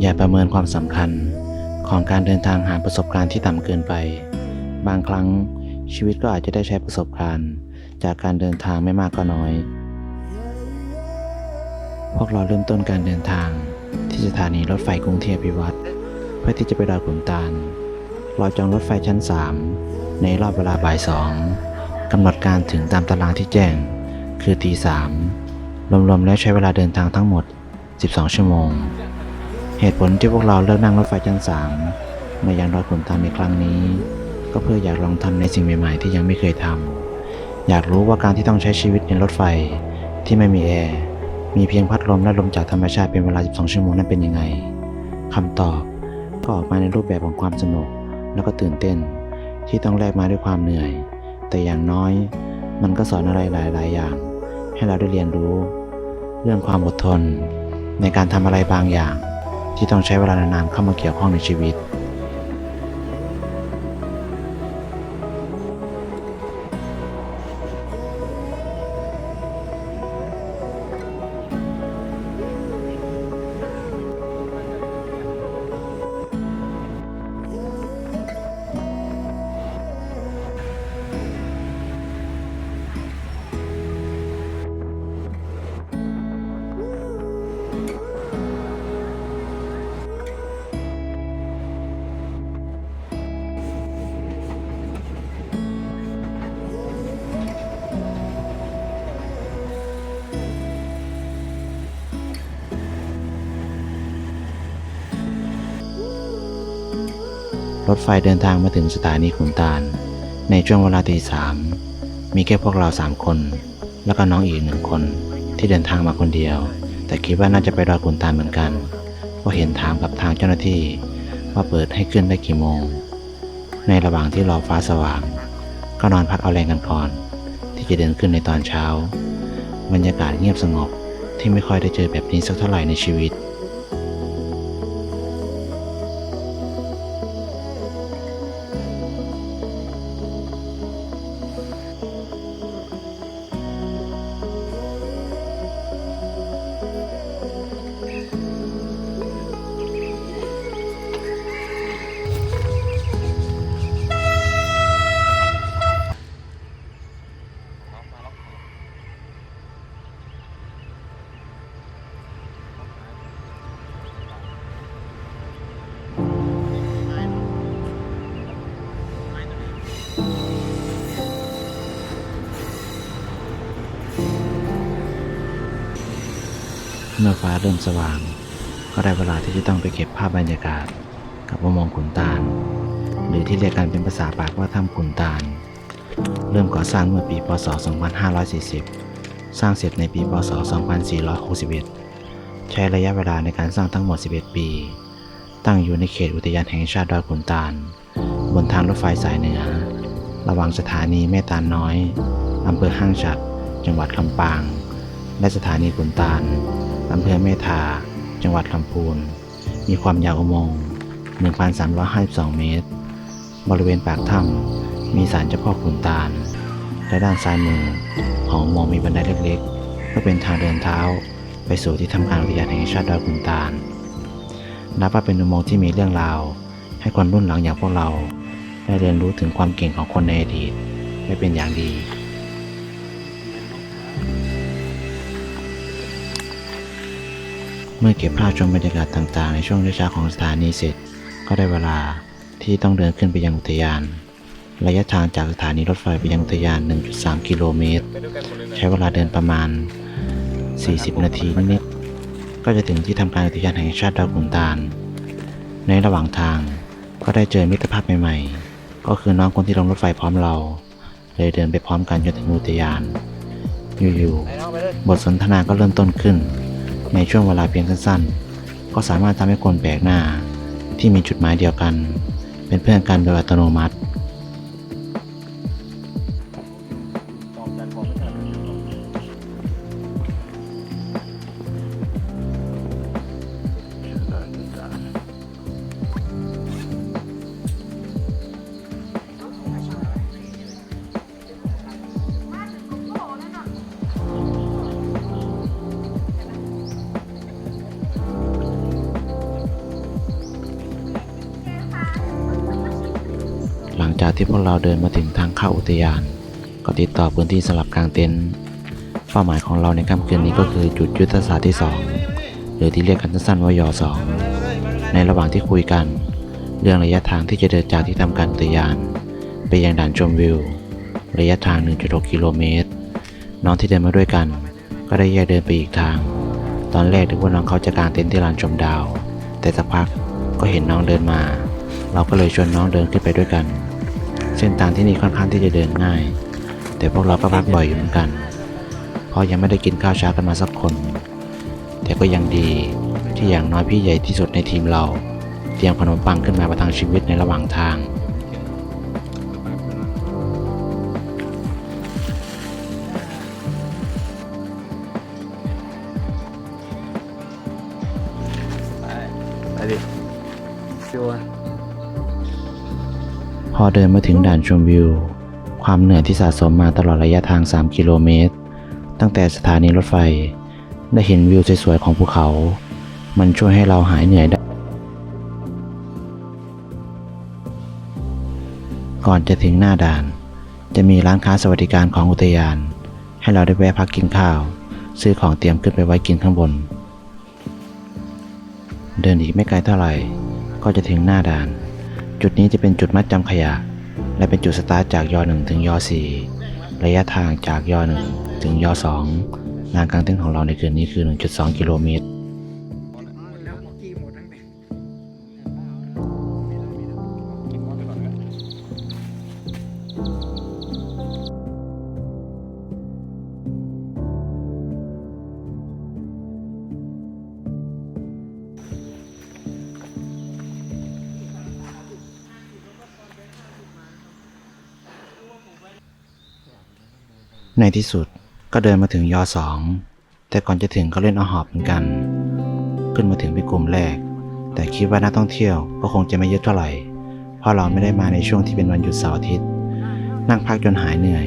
อย่าประเมินความสำคัญของการเดินทางหาประสบการณ์ที่ต่ำเกินไป บางครั้งชีวิตก็อาจจะได้ใช้ประสบการณ์ จากการเดินทางไม่มากก็น้อย พวกเราเริ่มต้นการเดินทางที่สถานีรถไฟกรุงเทพพิวัตรเพื่อที่จะไปดอยขุนตาลเราจองรถไฟชั้น 3 ในรอบเวลาบ่ายสองกำหนดการถึงตามตารางที่แจ้ง คือตีสามรวมๆแล้วใช้เวลาเดินทางทั้งหมด 12 ชั่วโมง เหตุผลที่พวกเราเลือกนั่งรถไฟชั้น3มมายังดอยขุนตาลในครั้งนี้ ก็เพื่ออยากลองทำในสิ่งใหม่ ๆ ที่ยังไม่เคยทำอยากรู้ว่าการที่ต้องใช้ชีวิตในรถไฟที่ไม่มีแอร์มีเพียงพัดลมและลมจากธรรมชาติเป็นเวลา 12 ชั่วโมงนั้นเป็นยังไงคำตอบก็ออกมาในรูปแบบของความสนุกแล้วก็ตื่นเต้น ที่ต้องแลกมาด้วยความเหนื่อย แต่อย่างน้อย มันก็สอนอะไรหลาย ๆ อย่าง ให้เราได้เรียนรู้ เรื่องความอดทน ในการทำอะไรบางอย่าง ที่ต้องใช้เวลานานๆเข้ามาเกี่ยวข้องในชีวิต ถไฟเดินทางมาถึงสถานีขุนตาล ในช่วงเวลาตีสามมีแค่พวกเราสามคน แล้วก็น้องอีกหนึ่งคนที่เดินทางมาคนเดียว แต่คิดว่าน่าจะไปรอขุนตาลเหมือนกันเพราะเห็นถามกับทางเจ้าหน้าที่ว่าเปิดให้ขึ้นได้กี่โมง ในระหว่างที่รอฟ้าสว่าง ก็นอนพักเอาแรงกันก่อน ที่จะเดินขึ้นในตอนเช้า บรรยากาศเงียบสงบที่ไม่ค่อยได้เจอแบบนี้สักเท่าไหร่ในชีวิต เมื่อฟ้าเริ่มสว่าง ก็ได้เวลาที่จะต้องไปเก็บภาพบรรยากาศ กับอุโมงค์ขุนตาล หรือที่เรียกกันเป็นภาษาปากว่าถ้ำขุนตาล เริ่มก่อสร้างเมื่อปีพศ 2540 สร้างเสร็จในปีพศ 2461 ใช้ระยะเวลาในการสร้างทั้งหมด 11 ปี ตั้งอยู่ในเขตอุทยานแห่งชาติดอยขุนตาล บนทางรถไฟสายเหนือ ระหว่างสถานีแม่ตาลน้อยอำเภอห้างฉัด จังหวัดลำปาง และสถานีขุนตาล อำเภอเมทาจังหวัดลำพูน มีความยาวอุโมงค์ 1,352 เมตร บริเวณปากถ้ำมีศาลเจ้าพ่อขุนตาล และด้านซ้ายมือของอุโมงค์มีบันไดเล็กๆเพื่อเป็นทางเดินเท้า ไปสู่ที่ทำการอุทยานแห่งชาติดอยขุนตาล นับว่าเป็นอุโมงค์ที่มีเรื่องราว ให้คนรุ่นหลังอย่างพวกเรา ได้เรียนรู้ถึงความเก่งของคนในอดีตได้เป็นอย่างดี เมื่อเก็บภาพชมบรรยากาศต่างๆ ในช่วงเช้าของสถานีเสร็จ ก็ได้เวลาที่ต้องเดินขึ้นไปยังอุทยาน ระยะทางจากสถานีรถไฟไปยังอุทยาน 1.3 กิโลเมตร ใช้เวลาเดินประมาณ 40 นาทีนิดๆก็จะถึงที่ทำการอุทยานแห่งชาติดอยขุนตาล ในระหว่างทางก็ได้เจอมิตรภาพใหม่ๆ ก็คือน้องคนที่ลงรถไฟพร้อมเรา เลยเดินไปพร้อมกันจนถึงอุทยาน อยู่ๆ บทสนทนาก็เริ่มต้นขึ้น ในช่วงเวลาเพียงสั้นๆ ก็สามารถทำให้คนแปลกหน้าที่มีจุดหมายเดียวกัน เป็นเพื่อนกันโดยอัตโนมัติ ที่พวกเราเดินมาถึงทางเข้าอุทยาน ก็ติดต่อพื้นที่สลับกลางเต็นท์เป้าหมายของเราในค่ำคืนนี้ก็คือจุดยุทธศาสตร์ที่ 2 หรือที่เรียกกันสั้นๆว่ายอ2ในระหว่างที่คุยกัน เรื่องระยะทางที่จะเดินจากที่ทำการอุทยาน ไปยังด่านชมวิว ระยะทาง 1.6 กิโลเมตร น้องที่เดินมาด้วยกัน ก็ได้แยกเดินไปอีกทาง ตอนแรกนึกว่าน้องเขาจะกางเต็นท์ที่ลานชมดาว แต่สักพักก็เห็นน้องเดินมา เราก็เลยชวนน้องเดินขึ้นไปด้วยกัน เส้นทางที่นี่ค่อนข้างที่จะเดินง่าย แต่พวกเราก็พักบ่อยอยู่เหมือนกัน เพราะยังไม่ได้กินข้าวเช้ากันมาสักคน แต่ก็ยังดีที่อย่างน้อยพี่ใหญ่ที่สุดในทีมเรา เตรียมขนมปังขึ้นมาประทังชีวิตในระหว่างทางไปดิชัวร์ พอเดินมาถึงด่านชมวิว ความเหนื่อยที่สะสมมาตลอดระยะทาง 3 กิโลเมตร ตั้งแต่สถานีรถไฟ ได้เห็นวิวสวยๆของภูเขา มันช่วยให้เราหายเหนื่อยได้ ก่อนจะถึงหน้าด่าน จะมีร้านค้าสวัสดิการของอุทยาน ให้เราได้แวะพักกินข้าว ซื้อของเตรียมขึ้นไปไว้กินข้างบน เดินอีกไม่ไกลเท่าไหร่ ก็จะถึงหน้าด่าน จุดนี้จะเป็นจุดมัดจำขยะ และเป็นจุดสตาร์ทจากยอ1ถึงยอ4ระยะทางจากยอ1ถึงยอ2งานกลางเต็นท์ของเราในคืนนี้คือ 1.2 กิโลเมตร ในที่สุดก็เดินมาถึงยอสอง แต่ก่อนจะถึงก็เล่นอาหอบเหมือนกัน ขึ้นมาถึงเป็นกลุ่มแรก แต่คิดว่านักท่องเที่ยวก็คงจะไม่เยอะเท่าไหร่ เพราะเราไม่ได้มาในช่วงที่เป็นวันหยุดเสาร์อาทิตย์ นั่งพักจนหายเหนื่อย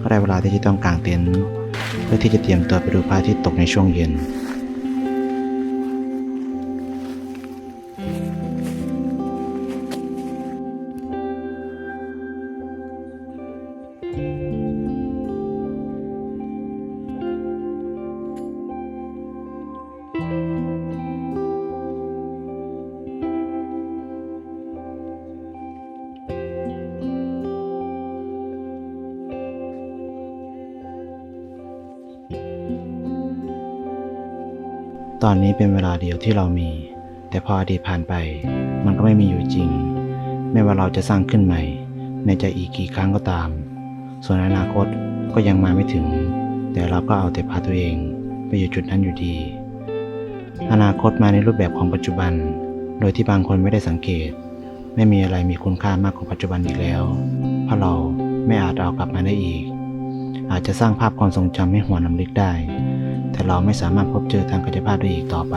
ก็ได้เวลาที่จะต้องกางเต็นท์เพื่อที่จะเตรียมตัวไปดูพระอาทิตย์ตกในช่วงเย็น ตอนนี้เป็นเวลาเดียวที่เรามี แต่พออดีตผ่านไป มันก็ไม่มีอยู่จริง ไม่ว่าเราจะสร้างขึ้นใหม่ ในใจอีกกี่ครั้งก็ตาม ส่วนอนาคตก็ยังมาไม่ถึง แต่เราก็เอาแต่พาตัวเองไปอยู่จุดนั้นอยู่ดี อนาคตมาในรูปแบบของปัจจุบัน โดยที่บางคนไม่ได้สังเกต ไม่มีอะไรมีคุณค่ามากกว่าปัจจุบันอีกแล้ว เพราะเราไม่อาจเอากลับมาได้อีก อาจจะสร้างภาพความทรงจำให้หัวนำลึกได้ แต่เราไม่สามารถพบเจอทางกายภาพได้อีกต่อไป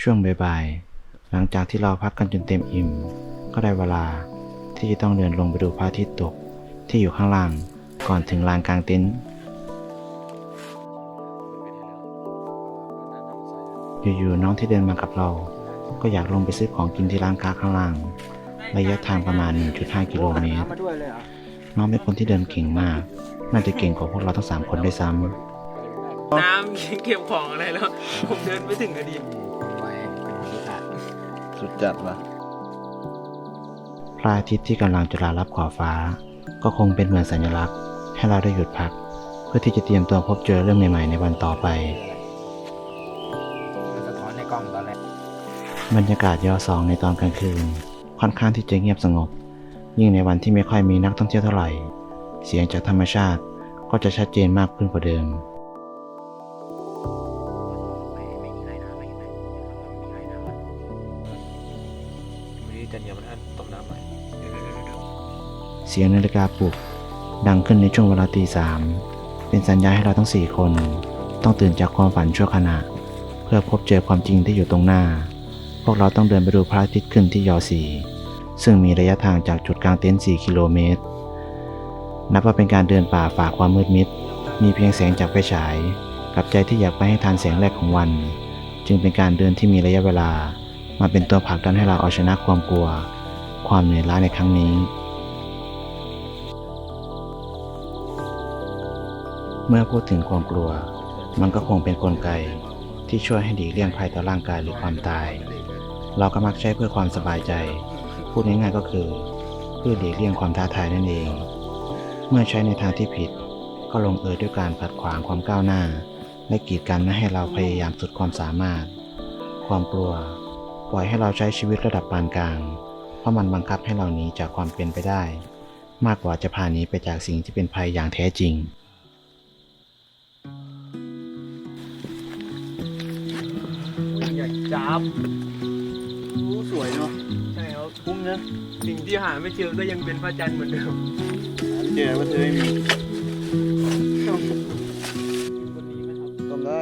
ช่วงบ่ายๆหลังจากที่เราพักกันจนเต็มอิ่ม ก็ได้เวลาที่จะต้องเดินลงไปดูพระอาทิตย์ตกที่อยู่ข้างล่างก่อนถึงลานกลางเต็นท์อยู่ๆน้องที่เดินมากับเรา ก็อยากลงไปซื้อของกินที่ร้านค้าข้างล่าง ระยะทางประมาณ 1.5 กิโลเมตรมาด้วยเลยเหรอน้องเป็นคนที่เดินเก่งมาก น่าจะเก่งกว่าพวกเราทั้งสามคนได้วยซ้น้ำเก็บของอะไรแล้ว ผมเดินไปถึงอดีตไว้ที่ขาดสุดจัดวะำพระอาทิตย์ที่กำลังจะลาลับขอบฟ้า ก็คงเป็นเหมือนสัญลักษณ์ ให้เราได้หยุดพัก เพื่อที่จะเตรียมตัวพบเจอเรื่องใหม่ๆ ในวันต่อไปมันสะท้อนในกล้องตอนแรกบรรยากาศยอสองในตอนกลางคืน ค่อนข้างที่จะเงียบสงบ ยิ่งในวันที่ไม่ค่อยมีนักท่องเที่ยวเท่าไหร่ เสียงจากธรรมชาติก็จะชัดเจนมากขึ้นกว่าเดิมเสียงนาฬิกาปลุกดังขึ้นในช่วงเวลาตีสามเป็นสัญญาให้เราทั้งสี่คน ต้องตื่นจากความฝันชั่วขณะ เพื่อพบเจอความจริงที่อยู่ตรงหน้า พวกเราต้องเดินไปดูพระอาทิตย์ขึ้นที่ยอสี ซึ่งมีระยะทางจากจุดกลางเต็นท์ 4 กิโลเมตร นับว่าเป็นการเดินป่าฝ่าความมืดมิด มีเพียงแสงจากไฟฉาย กับใจที่อยากไปให้ทันแสงแรกของวัน จึงเป็นการเดินที่มีระยะเวลา มาเป็นตัวผลักดันให้เราเอาชนะความกลัว ความเหนื่อยล้าในครั้งนี้ เมื่อพูดถึงความกลัว มันก็คงเป็นนกลไกที่ช่วยให้หลีกเลี่ยงภัยต่อร่างกายหรือความตาย เราก็มักใช้เพื่อความสบายใจ พูดง่ายๆก็คือเพื่อหลีกเลี่ยงความท้าทายนั่นเอง เมื่อใช้ในทางที่ผิด ก็ลงเอยด้วยการขัดขวางความก้าวหน้า และกีดกันไม่ให้เราพยายามสุดความสามารถ ความกลัว ปล่อยให้เราใช้ชีวิตระดับปานกลาง เพราะมันบังคับให้เราหนีจากความเป็นไปได้ มากกว่าจะพาหนีไปจากสิ่งที่เป็นภัยอย่างแท้จริงอยากจับสวยเนาะ ใช่ครับคุ้มนะสิ่งที่หาไม่เจอก็ยังเป็นพระจันทร์เหมือนเดิมเจอว่าเธอไม่มีต้มได้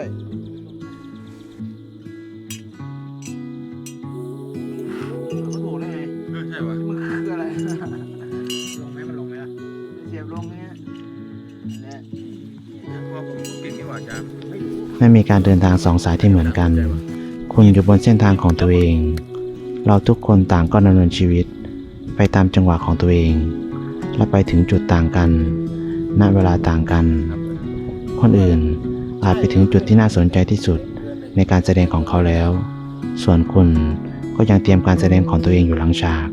เขาถูกแล้วไงใช่ปะมึงคืออะไรลงไหมมันลงไหมล่ะเสียบลงเนี้ยเนี่ยว่าผมเก่งที่ว่าจ้าไม่มีการเดินทางสองสายที่เหมือนกัน คุณอยู่บนเส้นทางของตัวเอง เราทุกคนต่างก็ดำเนินชีวิต ไปตามจังหวะของตัวเอง และไปถึงจุดต่างกัน ณ เวลาต่างกัน คนอื่นอาจไปถึงจุดที่น่าสนใจที่สุดในการแสดงของเขาแล้ว ส่วนคุณก็ยังเตรียมการแสดงของตัวเองอยู่หลังฉาก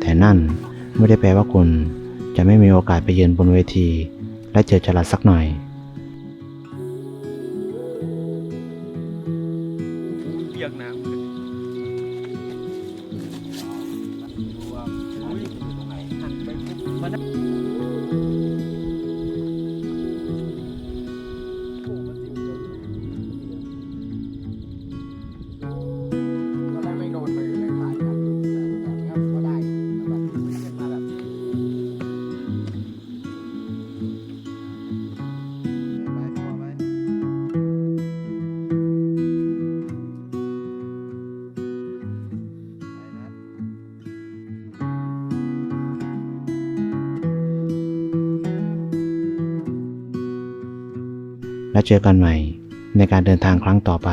แต่นั่นไม่ได้แปลว่าคุณจะไม่มีโอกาสไปเยือนบนเวที และเจอจรัสสักหน่อย ปุ๊ แล้วเจอกันใหม่ในการเดินทางครั้งต่อไป